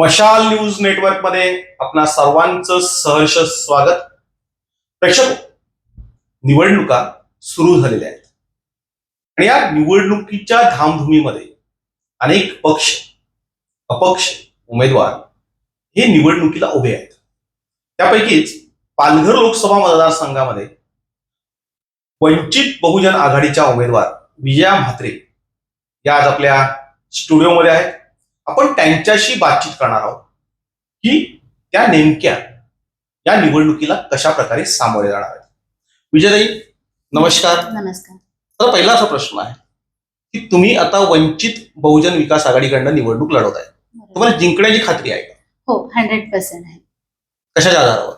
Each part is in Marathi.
मशाल न्यूज नेटवर्कमध्ये आपणा सर्वांचं सहर्ष स्वागत. प्रेक्षक निवडणुका सुरू झालेल्या आहेत. आणि या निवडणुकीच्या धामधुमीमध्ये अनेक पक्ष अपक्ष उमेदवार हे निवडणुकीला उभे आहेत. त्यापैकीच पालघर लोकसभा मतदारसंघामध्ये वंचित बहुजन आघाडीच्या उमेदवार विजया म्हात्रे या आज आपल्या स्टुडिओमध्ये आहेत. आपण त्यांच्याशी बातचीत करणार आहोत. की त्या नेमक्या या निवडणुकीला कशा प्रकारे सामोरे जाणार आहेत. विजयताई नमस्कार. नमस्कार. आता पहिला असा प्रश्न आहे की तुम्ही आता वंचित बहुजन विकास आघाडीकडनं निवडणूक लढवत आहे. तुम्हाला जिंकण्याची खात्री आहे का? हो हंड्रेड पर्सेंट आहे. कशाच्या आधारावर?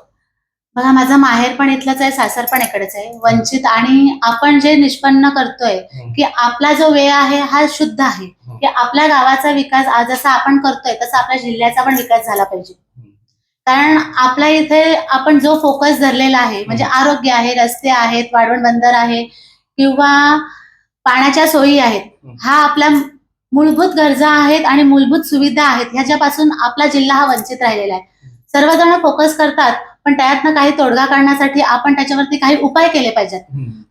बघा माझं माहेर पण इथलंच आहे सासर पण इकडेच आहे. वंचित आणि आपण जे निष्पन्न करतोय. की आपला जो वेळ आहे हा शुद्ध आहे. की आपल्या गावाचा विकास आज जसा आपण करतोय तसा आपल्या जिल्ह्याचा पण विकास झाला पाहिजे. कारण आपल्या इथे आपण जो फोकस धरलेला आहे म्हणजे आरोग्य आहे रस्ते आहेत वाढवण बंदर आहे किंवा पाण्याच्या सोयी आहेत. हा आपल्या मूलभूत गरजा आहेत आणि मूलभूत सुविधा आहेत ह्याच्यापासून आपला जिल्हा हा वंचित राहिलेला आहे. सर्वजण फोकस करतात पण त्यातनं काही तोडगा काढण्यासाठी आपण त्याच्यावरती काही उपाय केले पाहिजेत.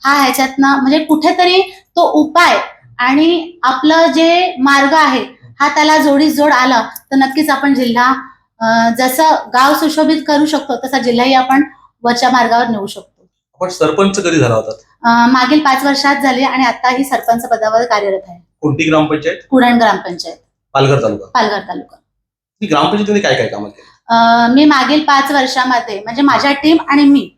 हा ह्याच्यातनं म्हणजे कुठेतरी तो उपाय आणि आपलं जे मार्ग आहे हा त्याला जोडीस जोड आला तर नक्कीच आपण जिल्हा जसं गाव सुशोभित करू शकतो तसा जिल्हाही आपण वरच्या मार्गावर नेऊ शकतो. आपण सरपंच कधी झाला होता? अं, मागील पाच वर्षात झाली आणि आताही सरपंच पदावर कार्यरत आहे. कोणती ग्रामपंचायत? कुरण ग्रामपंचायत. पालघर तालुका. पालघर तालुका. ही ग्रामपंचायतीने काय काय कामं केली? अं, मी मागील पाच वर्षामध्ये म्हणजे माझ्या टीम आणि मी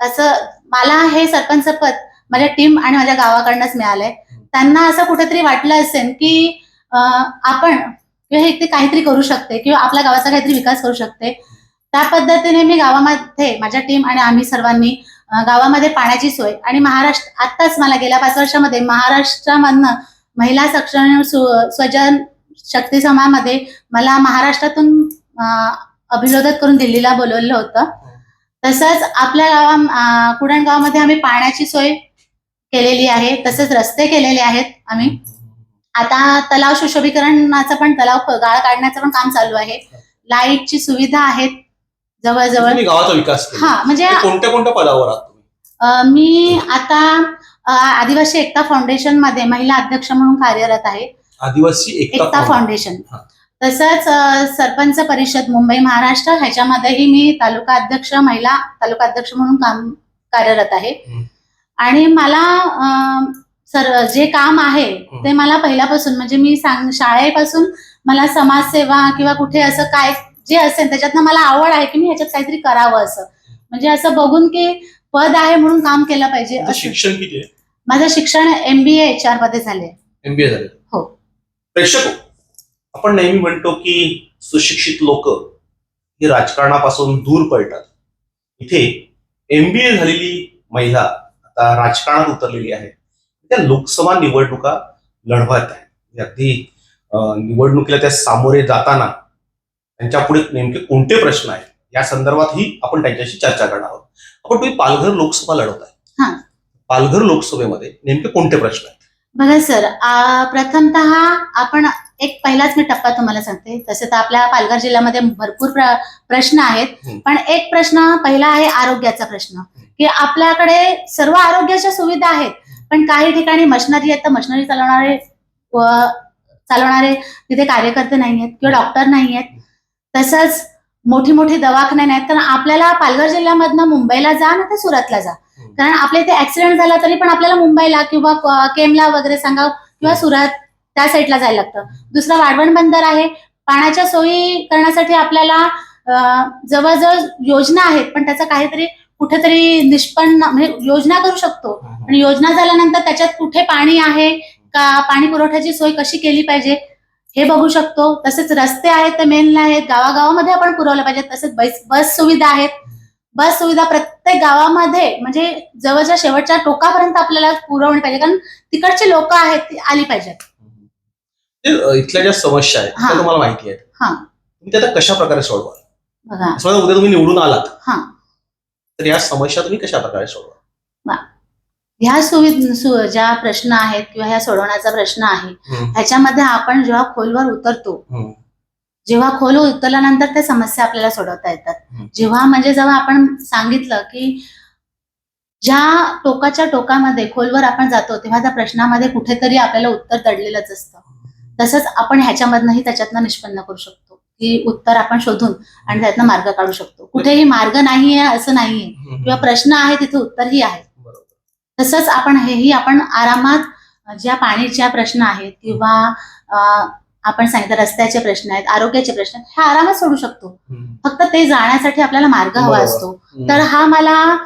असं मला हे सरपंच पद माझ्या टीम आणि माझ्या गावाकडनंच मिळालंय. त्यांना असं कुठेतरी वाटलं असेल की आपण किंवा हे ते काहीतरी करू शकते किंवा आपल्या गावाचा काहीतरी विकास करू शकते. त्या पद्धतीने मी गावामध्ये माझ्या टीम आणि आम्ही सर्वांनी गावामध्ये पाण्याची सोय आणि महाराष्ट्र आत्ताच मला गेल्या पाच वर्षामध्ये महाराष्ट्रामधनं महिला सक्षम स्वजन शक्ती समामध्ये मला महाराष्ट्रातून अं, अभिनोदत करून दिल्लीला बोलवलं होतं. तसंच आपल्या गावा कुडण गावामध्ये आम्ही पाण्याची सोय केलेली आहे तसेच रस्ते केलेले आहेत आम्ही. आता तलाव सुशोभीकरणाचं पण तलाव गाळ काढण्याचं पण काम चालू आहे. लाईटची सुविधा आहेत जवळजवळ. गावाचा विकास हा म्हणजे कोणत्या कोणत्या पदावर आहात मी आता आदिवासी एकता फाउंडेशनमध्ये महिला अध्यक्ष म्हणून कार्यरत आहे. आदिवासी एकता फाउंडेशन. तसंच सरपंच परिषद मुंबई महाराष्ट्र ह्याच्यामध्येही मी तालुका अध्यक्ष महिला तालुका अध्यक्ष म्हणून काम कार्यरत आहे. आणि मला सर जे काम आहे ते मला पहिल्यापासून म्हणजे मी सांग शाळेपासून मला समाजसेवा किंवा कुठे असं काय जे असेल त्याच्यातनं मला आवड आहे की मी ह्याच्यात काहीतरी करावं असं. म्हणजे असं बघून की पद आहे म्हणून काम केलं पाहिजे असं. शिक्षण किती आहे? माझं शिक्षण एमबीए एच आरमध्ये झाले एमबीए झाले हो. प्रेक्षक हो, आपण नेहमी म्हणतो की सुशिक्षित लोक ही राजकारणापासून दूर पळतात. इथे एमबीए झालेली महिला आता राजकारणात उतरलेली आहे त्या लोकसभा निवडणुका लढवत आहे म्हणजे अगदी निवडणुकीला त्या सामोरे जाताना त्यांच्या पुढे नेमके कोणते प्रश्न आहेत या संदर्भातही आपण त्यांच्याशी चर्चा करणार आहोत. आपण तुम्ही पालघर लोकसभा लढवताय हा. पालघर लोकसभेमध्ये नेमके कोणते प्रश्न आहेत? बघा सर प्रथमतः आपण एक पहिलाच मी टप्पा तुम्हाला सांगते तसे तर आपल्या पालघर जिल्ह्यामध्ये भरपूर प्र- प्रश्न आहेत. पण एक प्रश्न पहिला आहे आरोग्याचा प्रश्न की आपल्याकडे सर्व आरोग्याच्या सुविधा आहेत पण काही ठिकाणी मशिनरी आहेत तर मशिनरी चालवणारे चालवणारे तिथे कार्यकर्ते नाही आहेत किंवा डॉक्टर नाही आहेत तसंच मोठी मोठी दवाखाने नाहीत तर आपल्याला पालघर जिल्ह्यामधनं मुंबईला जा ना तर सुरतला जा. कारण आपल्या इथे ऍक्सिडेंट झाला तरी पण आपल्याला मुंबईला किंवा केमला वगैरे सांगा किंवा. सुरत त्या साईडला जायला लागतं. दुसरं वाढवण बंदर आहे. पाण्याच्या सोयी करण्यासाठी आपल्याला जवळजवळ योजना आहेत पण त्याचा काहीतरी कुठेतरी निष्पन्न म्हणजे योजना करू शकतो. आणि योजना झाल्यानंतर त्याच्यात कुठे पाणी आहे का पाणी पुरवठ्याची सोय कशी केली पाहिजे हे बघू शकतो. तसेच रस्ते आहेत ते मेन आहेत. गावागावामध्ये आपण पुरवलं पाहिजे. तसेच बस बस सुविधा आहेत. बस सुविधा प्रत्येक गावामध्ये म्हणजे जवळच्या शेवटच्या टोकापर्यंत आपल्याला पुरवणी पाहिजे. कारण तिकडची लोक आहेत ती आली पाहिजेत. इथल्या ज्या समस्या आहेत त्या हा. तुम्हाला माहिती आहेत हा. तुम्ही त्या आता कशा प्रकारे सोडवाल बघा समजा उद्या तुम्ही निवडून आलात हा. तर या समस्या तुम्ही कशा प्रकारे सोडवाल ह्या सुविधा सु- ज्या प्रश्न आहेत किंवा ह्या सोडवण्याचा प्रश्न आहे हम्म. ह्याच्यामध्ये आपण जेव्हा खोलवर उतरतो हम्म. जेव्हा खोल उतरल्यानंतर त्या समस्या आपल्याला सोडवता येतात. जेव्हा म्हणजे जेव्हा आपण सांगितलं की ज्या टोकाच्या टोकामध्ये खोलवर आपण जातो तेव्हा त्या प्रश्नामध्ये कुठेतरी आपल्याला उत्तर दडलेलंच असतं तसंच आपण ह्याच्यामधनंही त्याच्यातनं निष्पन्न करू शकतो. की उत्तर आपण शोधून आणि त्यातनं मार्ग काढू शकतो. कुठेही मार्ग नाहीये असं नाहीये. किंवा प्रश्न आहे तिथे उत्तरही आहे. तसंच आपण हेही आपण आरामात ज्या पाणीच्या प्रश्न आहेत किंवा आपण सांगितलं रस्त्याचे प्रश्न आहेत आरोग्याचे प्रश्न आहेत, हे आरामात सोडू शकतो. फक्त ते जाण्यासाठी आपल्याला मार्ग हवा. असतो. तर हा मला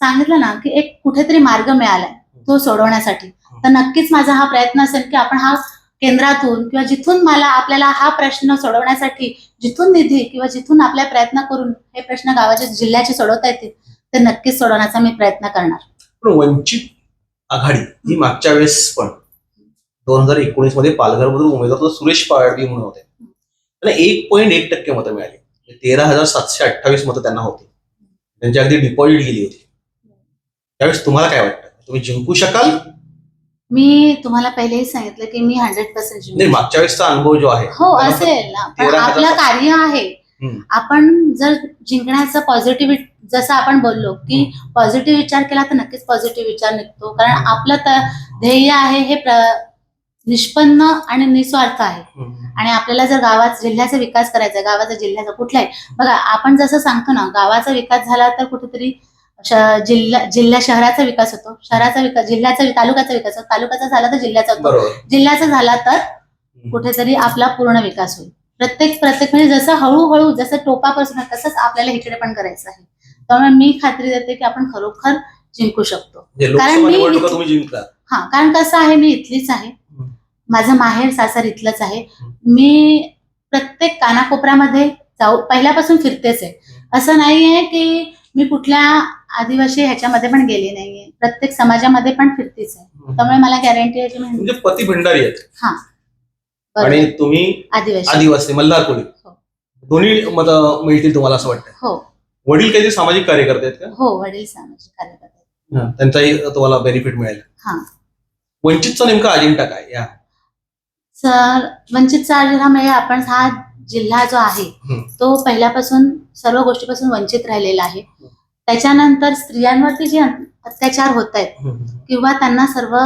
सांगितलं ना की एक कुठेतरी मार्ग मिळालाय तो सोडवण्यासाठी. तर नक्कीच माझा हा प्रयत्न असेल की आपण हा केंद्रातून किंवा जिथून मला आपल्याला हा प्रश्न सोडवण्यासाठी जिथून निधी किंवा जिथून आपल्या प्रयत्न करून हे प्रश्न गावाचे जिल्ह्याचे सोडवता येतील ते नक्कीच सोडवण्याचा मी प्रयत्न करणार. पण वंचित आघाडी ही मागच्या वेळेस पण दोन हजार एकोणीसमध्ये पालघरमधून उमेदवार सुरेश पाडवी म्हणून होते. त्यांना एक पॉईंट एक टक्के मतं मिळाली. म्हणजे तेरा हजार सातशे अठ्ठावीस मतं त्यांना होती. त्यांची अगदी डिपॉझिट गेली होती. त्यावेळेस तुम्हाला काय वाटतं? तुम्ही जिंकू शकाल मी तुम्हाला पहिलेही सांगितलं की मी हंड्रेड पर्सेंट नाही मागच्या वेळेसचा अनुभव जो आहे हो असेल ना पण तेरा आपलं. कार्य आहे हम्म. आपण जर जिंकण्याचं पॉझिटिव्ह जसं आपण बोललो की पॉझिटिव्ह विचार केला तर नक्कीच पॉझिटिव्ह विचार निघतो कारण. आपलं तर ध्येय आहे हे प्र- निष्पन्न आणि निस्वार्थ आहे हम्म. आणि आपल्याला जर गावात जिल्ह्याचा विकास करायचा आहे गावाचा जिल्ह्याचा कुठलाही बघा आपण जसं सांगतो ना गावाचा विकास झाला तर कुठेतरी जिल्हा जिल्हा शहराचा विकास होतो. शहराचा विकास जिल्ह्याचा तालुक्याचा विकास होतो. तालुक्याचा झाला तर जिल्ह्याचा होतो. जिल्ह्याचा झाला तर कुठेतरी आपला पूर्ण विकास होईल. प्रत्येक प्रत्येक म्हणजे जसं हळूहळू जसं टोकापासून आहे, तसंच आपल्याला इकडे पण करायचं आहे. त्यामुळे मी खात्री देते की आपण खरोखर जिंकू शकतो. म्हणजे कारण मी- हा कारण कसं आहे मी इथलीच आहे. माझं माहेर सासर इथलंच आहे. मी प्रत्येक कानाकोपऱ्यामध्ये जाऊ पहिल्यापासून फिरतेच आहे. असं नाही आहे की मी कुठल्या आदिवासी ह्याच्यामध्ये पण गेली नाहीये. प्रत्येक समाजामध्ये पण फिरतीच आहे. त्यामुळे मला गॅरंटी आहे की मी म्हणजे पती भंडारी आहेत. बरोबर. आणि तुम्ही आदिवासी. आदिवासी मल्हार कोळी हो. दोन्ही मत मिळतील तुम्हाला असं वाटतं हो. वडील काही सामाजिक कार्यकर्ते आहेत का? हो वडील सामाजिक कार्यकर्ते हा, त्यांचाही तुम्हाला बेनिफिट मिळेल. हा. वंचितचा नेमका अजेंडा काय या. सर वंचितचा जिल्हा म्हणजे आपण हा जिल्हा जो आहे. तो पहिल्यापासून सर्व गोष्टीपासून वंचित राहिलेला आहे त्याच्यानंतर स्त्रियांवरती जे अत्याचार होत आहेत किंवा त्यांना सर्व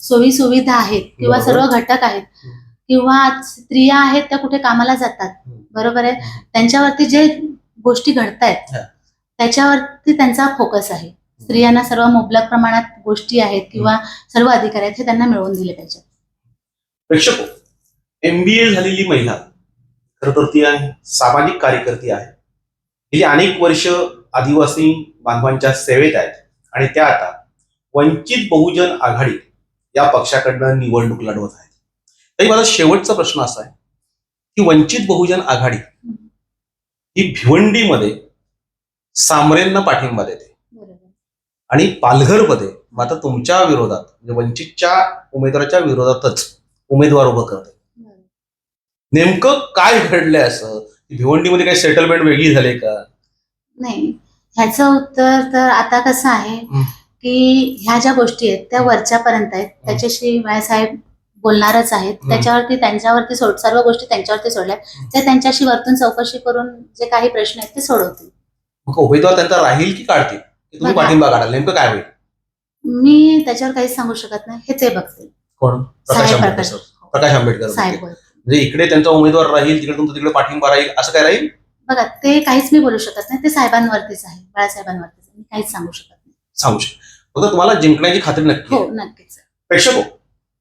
सोयी सुविधा आहेत किंवा. सर्व घटक आहेत. किंवा स्त्रिया आहेत त्या कुठे कामाला जातात. बरोबर आहे त्यांच्यावरती जे गोष्टी घडतायत हा. त्याच्यावरती त्यांचा फोकस आहे स्त्रियांना सर्व मुबलक प्रमाणात गोष्टी आहेत किंवा सर्व अधिकार आहेत हे त्यांना मिळवून दिले पाहिजेत प्रेक्षक एमबीए झालेली महिला खर ती आहे सामाजिक कार्यकर्ती आहे. गेली अनेक वर्ष आदिवासी बांधवांच्या सेवेत आहेत. आणि त्या आता वंचित बहुजन आघाडी या पक्षाकडनं निवडणूक लढवत आहेत. तरी माझा शेवटचा प्रश्न असा आहे की वंचित बहुजन आघाडी ही भिवंडीमध्ये सामरेंना पाठिंबा देते आणि पालघरमध्ये मात्र तुमच्या विरोधात म्हणजे वंचितच्या उमेदवाराच्या विरोधातच उमेदवार उभं करते नेमकं काय घडलंय असं? भिवंडीमध्ये काही सेटलमेंट वेगळी झाली का? नाही. ह्याचं उत्तर तर आता कसं आहे. की ह्या ज्या गोष्टी आहेत त्या वरच्यापर्यंत आहेत. त्याच्याशी साहेब बोलणारच आहेत. त्याच्यावरती त्यांच्यावरती सोड सर्व गोष्टी त्यांच्यावरती सोडल्या. ते त्यांच्याशी वरतून चौकशी करून जे काही प्रश्न आहेत ते सोडवतील. मग उमेदवार त्यांचा राहील की काढतील? की तुम्ही बघा. पाठिंबा काढाल. नेमकं काय होईल? मी त्याच्यावर काहीच सांगू शकत नाही. हे ते बघतील. कोण? प्रकाश साहेब आंबेडकर. प्रकाश. सर. प्रकाश आंबेडकर साहेब म्हणजे. इकडे त्यांचा उमेदवार राहील तिकडे तुमचा तिकडे पाठिंबा राहील असं काय राहील बघा ते काहीच मी बोलू शकत नाही ते साहेबांवरतीच आहे बाळासाहेबांवरतीच. मी काहीच सांगू शकत नाही सांगू शकतो फक्त तुम्हाला जिंकण्याची खात्री नक्की हो. नक्कीच प्रेक्षको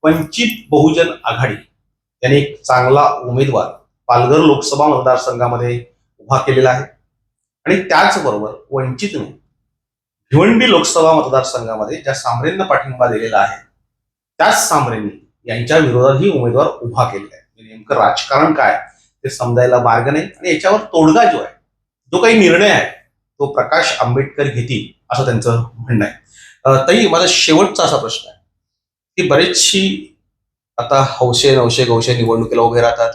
वंचित बहुजन आघाडी यांनी एक चांगला उमेदवार पालघर लोकसभा मतदारसंघामध्ये उभा केलेला आहे आणि त्याचबरोबर वंचितने भिवंडी लोकसभा मतदारसंघामध्ये ज्या सामरेंना पाठिंबा दिलेला आहे त्याच सामरेंनी यांच्या विरोधात ही उमेदवार उभा केलेला आहे नेमकं राजकारण काय ते समजायला मार्ग नाही. आणि याच्यावर तोडगा जो आहे जो काही निर्णय आहे तो प्रकाश आंबेडकर घेतील असं त्यांचं म्हणणं आहे. ताई माझा शेवटचा असा प्रश्न आहे की बरेचशी आता हौशे नवशे गौशे निवडणुकीला उभे राहतात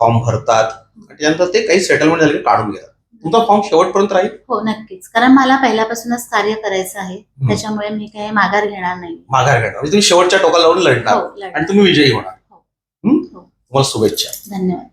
फॉर्म भरतात आणि त्यानंतर ते काही सेटलमेंट झाले की काढून घेतात. तुमचा फॉर्म शेवटपर्यंत राहील? हो नक्कीच. कारण मला पहिल्यापासूनच कार्य करायचं आहे. त्याच्यामुळे मी काही माघार घेणार नाही. माघार घेणार. म्हणजे तुम्ही शेवटच्या टोकाला लावून लढणार. हो लढणार. आणि तुम्ही विजयी होणार. तुम्हाला शुभेच्छा. धन्यवाद.